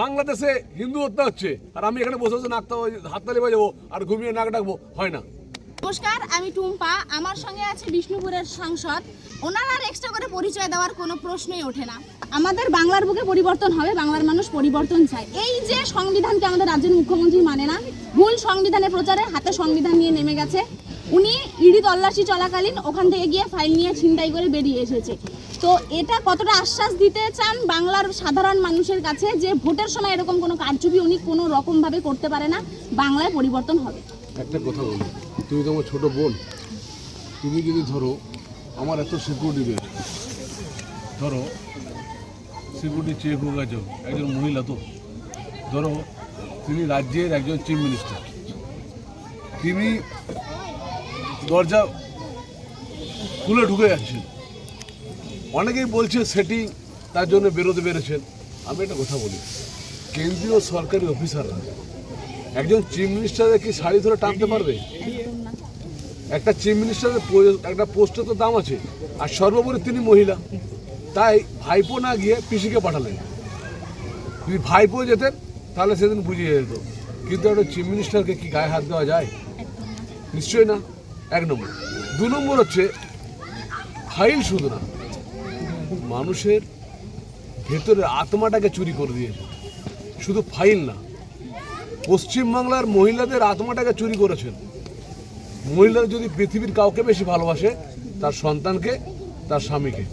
বাংলাদেশে হিন্দু হত্যা হচ্ছে, আর আমি এখানে বসে বসে নাকতা হাততালি বাজাবো আর ঘুমিয়ে নাক ডাকবো, হয় না। নমস্কার, আমি টুম্পা, আমার সঙ্গে আছে বিষ্ণুপুরের সাংসদ। ওনার আর এক্সট্রা করে পরিচয় দেওয়ার কোনো প্রশ্নই ওঠে না। আমাদের বাংলার বুকে পরিবর্তন হবে, বাংলার মানুষ পরিবর্তন চায়। এই যে সংবিধানকে আমাদের রাজ্যের মুখ্যমন্ত্রী মানে না ভুল সংবিধানের প্রচারে হাতে সংবিধান নিয়ে নেমে গেছে। উনি ইডি তল্লাশি চলাকালীন ওখান থেকে গিয়ে ফাইল নিয়ে ছিনতাই করে বেরিয়ে এসেছে। তো এটা কতটা আশ্বাস দিতে চান বাংলার সাধারণ মানুষের কাছে যে ভোটের সময় এরকম কোনো কারচুপি উনি কোনো রকমভাবে করতে পারে না, বাংলায় পরিবর্তন হবে? একটা কথা বলি তুমি তো আমার ছোটো বোন। তুমি যদি ধরো, আমার এত সিকিউরিটি রয়েছে ধরো সিকিউরিটি চেক হয়ে গেছে একজন মহিলা তো। ধরো, তিনি রাজ্যের একজন চিফ মিনিস্টার তিনি দরজা খুলে ঢুকে যাচ্ছেন। অনেকেই বলছে সেটিং তার জন্য বেরোতে বেরোছেন আমি একটা কথা বলি। কেন্দ্রীয় সরকারি অফিসাররা একজন চিফ মিনিস্টারের কি শাড়ি ধরে টানতে পারবে? একটা চিফ মিনিস্টারের একটা পোস্টে তো দাম আছে, আর সর্বোপরি তিনি মহিলা। তাই ভাইপো না গিয়ে পিসিকে পাঠালেন। যদি ভাইপো যেতেন, তাহলে সেদিন বুঝিয়ে যেত। কিন্তু একটা চিফ মিনিস্টারকে কি গায়ে হাত দেওয়া যায়? নিশ্চয়ই না। এক নম্বর। দু নম্বর হচ্ছে, ফাইল শুধু না মানুষের ভেতরের আত্মাটাকে চুরি করে দিয়েছে। শুধু ফাইল না, পশ্চিমবাংলার মহিলাদের আত্মাটাকে চুরি করেছেন। মহিলারা যদি পৃথিবীর কাউকে বেশি ভালোবাসে, তার সন্তানকে, তার স্বামীকে।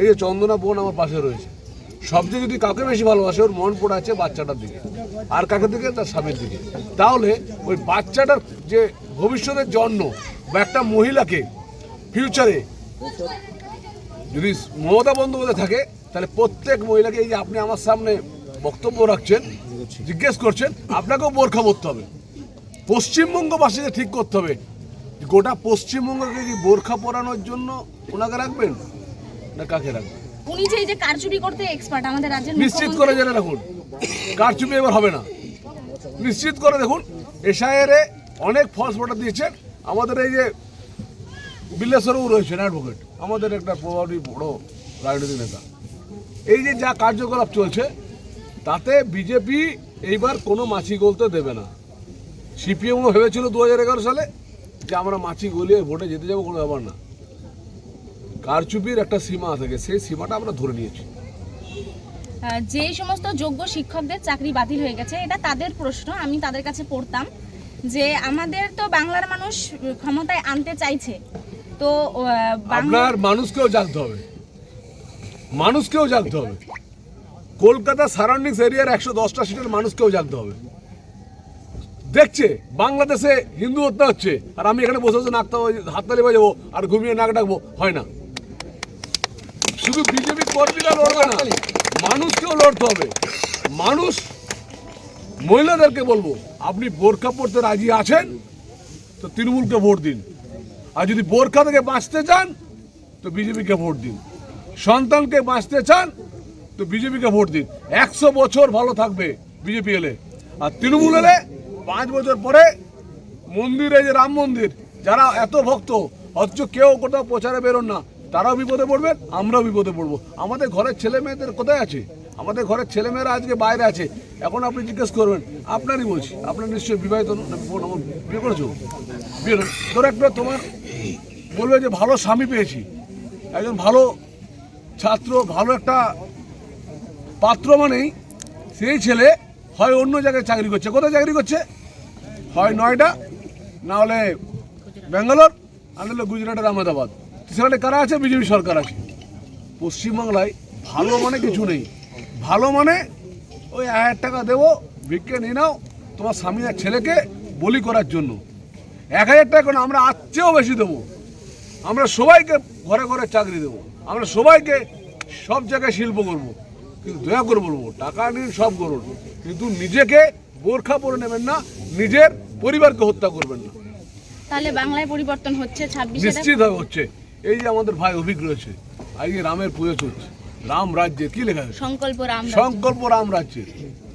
এই যে চন্দনা বোন আমার পাশে রয়েছে। সবচেয়ে যদি কাউকে বেশি ভালোবাসে, ওর মন পড়ে আছে বাচ্চাটার দিকে। আর কাকে দিকে? তার স্বামীর দিকে। তাহলে ওই বাচ্চাটার যে ভবিষ্যতের জন্য বা একটা মহিলাকে ফিউচারে যদি মমতা বন্দ্যোপাধ্যায় থাকে তাহলে প্রত্যেক মহিলাকে এই যে আপনি আমার সামনে বক্তব্য রাখছেন জিজ্ঞেস করছেন আপনাকেও বোরখা পরতে হবে। পশ্চিমবঙ্গবাসীকে ঠিক করতে হবে। গোটা পশ্চিমবঙ্গকে কি বোরখা পরানোর জন্য ওনাকে রাখবেন না কাকে রাখবেন? উনি যে এই যে কারচুপি করতে এক্সপার্ট আমাদের রাজ্যের নিশ্চিত করে জেনে রাখুন কারচুপি এবার হবে না। নিশ্চিত করে দেখুন এসআইআর অনেক ফলস ভোটার দিয়েছেন। আমাদের এই যে বিল্লেশ্বরও রয়েছেন অ্যাডভোকেট আমাদের একটা প্রভাবী বড় রাজনৈতিক নেতা। এই যে যা কার্যকলাপ চলছে, তাতে বিজেপি এইবার কোনো মাছি গলতে দেবে না। সিপিএমও ভেবেছিল দু হাজার এগারো সালে যে আমরা মাছি গলিয়ে ভোটে যেতে যাব কোনো ব্যাপার না। কারচুপির একটা সীমা থাকে, সেই সীমাটা আমরা ধরে নিয়েছি। যে সমস্ত যোগ্য শিক্ষকদের চাকরি বাতিল হয়ে গেছে, এটা তাদের প্রশ্ন, আমি তাদের কাছে পড়তাম যে আমাদের তো বাংলার মানুষ ক্ষমতায় আনতে চাইছে। তো আপনার মানুষকেও জাগতে হবে। মানুষকেও জাগতে হবে। কলকাতা সারাউন্ডিংস এরিয়ার একশো দশটা সিটের মানুষকেও জাগতে হবে। দেখছে, বাংলাদেশে হিন্দু হত্যা হচ্ছে, আর আমি এখানে বসে বসে নাকতা হাততালি বাজাবো আর ঘুমিয়ে নাক ডাকবো, হয় না। শুধু বিজেপি কর্মীরা লড়বে না, মানুষকেও লড়তে হবে। মানুষ, মহিলাদেরকে বলব, আপনি বোরখা পড়তে রাজি আছেন, তো তৃণমূলকে ভোট দিন। আর যদি বোরখা থেকে বাঁচতে চান, তো বিজেপিকে ভোট দিন। সন্তানকে বাঁচতে চান, তো বিজেপিকে ভোট দিন। একশো বছর ভালো থাকবে বিজেপি এলে। আর তৃণমূল এলে পাঁচ বছর পরে মন্দিরে যে রাম মন্দির, যারা এত ভক্ত, অথচ কেউ কোথাও প্রচারে বেরোন না, তারাও বিপদে পড়বেন আমরাও বিপদে পড়ব। আমাদের ঘরের ছেলে মেয়েদের কোথায় আছে? আমাদের ঘরের ছেলেমেয়েরা আজকে বাইরে আছে। এখন আপনি জিজ্ঞেস করবেন, আপনারই বলছি, আপনার নিশ্চয়ই বিবাহিত বিয়ে করেছ? বিয়ে। ধরো একটা তোমার বলবে যে ভালো স্বামী পেয়েছি। একজন ভালো ছাত্র, ভালো একটা পাত্র মানেই সেই ছেলে হয় অন্য জায়গায় চাকরি করছে। কোথায় চাকরি করছে? হয় নয়ডা, না হলে ব্যাঙ্গালোর আর নাহলে গুজরাটের আহমেদাবাদ। সেখানে কারা আছে? বিজেপি সরকার আছে। পশ্চিমবাংলায় ভালো মানে কিছু নেই। ভালো মানে ওই এক হাজার টাকা দেবো, ভিক্ষে নিয়ে নাও তোমার স্বামী আর ছেলেকে বলি করার জন্য। এক হাজার টাকা আমরা আর চেয়েও বেশি দেবো। আমরা সবাইকে ঘরে ঘরে চাকরি দেবো। আমরা সবাইকে সব জায়গায় শিল্প করব। কিন্তু দয়া করে বলব টাকা নিন সব করুন। কিন্তু নিজেকে বোরখা পরে নেবেন না নিজের পরিবারকে হত্যা করবেন না। তাহলে বাংলায় পরিবর্তন হচ্ছে ছাব্বিশে নিশ্চিতভাবে হচ্ছে। এই যে আমাদের ভাই অভিজ্ঞ রয়েছে আজকে রামের পুজো চলছে। রাম রাজ্যে কি লেখা আছে? সংকল্প রাম সংকল্প রাম রাজ্যের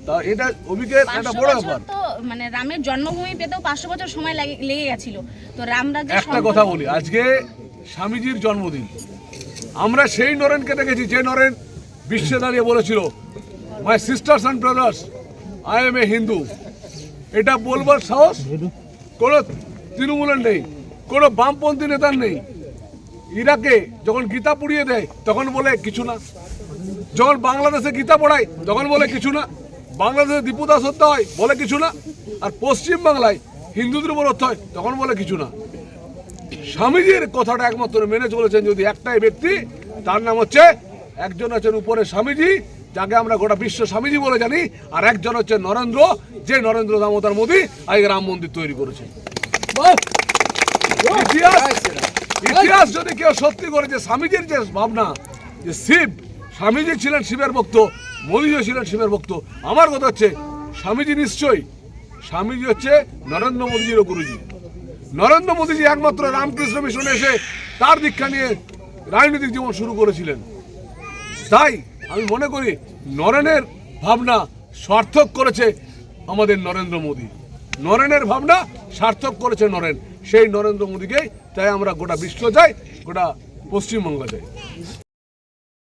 তা এটা অভিকের একটা বড় ব্যাপার। তো মানে রামের জন্মভূমি পেতেও পাঁচশো বছর সময় লাগে- গেছিল। তো রাম রাজ্যের একটা কথা বলি আজকে স্বামীজির জন্মদিন। আমরা সেই নরেনকে দেখেছি যে নরেন বিশ্বে দাঁড়িয়ে বলেছিল my sisters and brothers I am a Hindu এটা বলবার সাহস কোনো তৃণমূলের নেই কোনো বামপন্থী নেতার নেই। ইরাকে যখন গীতা পুড়িয়ে দেয় তখন বলে কিছু না। যখন বাংলাদেশে গীতা পড়ায় তখন বলে কিছু না। বাংলাদেশে দীপুদাস হত্যা হয়, বলে কিছু না। আর পশ্চিম বাংলায় হিন্দুদের উপর হত্যা হয়, তখন বলে কিছু না। স্বামীজির কথাটা একমাত্র মেনে চলেছেন যদি একটাই ব্যক্তি, তার নাম হচ্ছে, একজন হচ্ছেন উপরে স্বামীজি, যাকে আমরা গোটা বিশ্ব স্বামীজি বলে জানি, আর একজন হচ্ছে নরেন্দ্র, যে নরেন্দ্র দামোদর মোদী আজকে রাম মন্দির তৈরি করেছে। ইতিহাস যদি কেউ সত্যি করে যে স্বামীজির যে ভাবনা, যে শিব, স্বামীজি ছিলেন শিবের ভক্ত মোদীজিও ছিলেন শিবের ভক্ত। আমার কথা হচ্ছে, স্বামীজি নিশ্চয়ই। স্বামীজি হচ্ছে নরেন্দ্র মোদীজিরও গুরুজি। নরেন্দ্র মোদীজি একমাত্র রামকৃষ্ণ মিশনে এসে তার দীক্ষা নিয়ে রাজনৈতিক জীবন শুরু করেছিলেন। তাই আমি মনে করি, নরেনের ভাবনা সার্থক করেছে আমাদের নরেন্দ্র মোদী। নরেনের ভাবনা সার্থক করেছে নরেন। সেই নরেন্দ্র মোদীকেই তাই আমরা গোটা বিশ্ব যাই গোটা পশ্চিমবঙ্গ যাই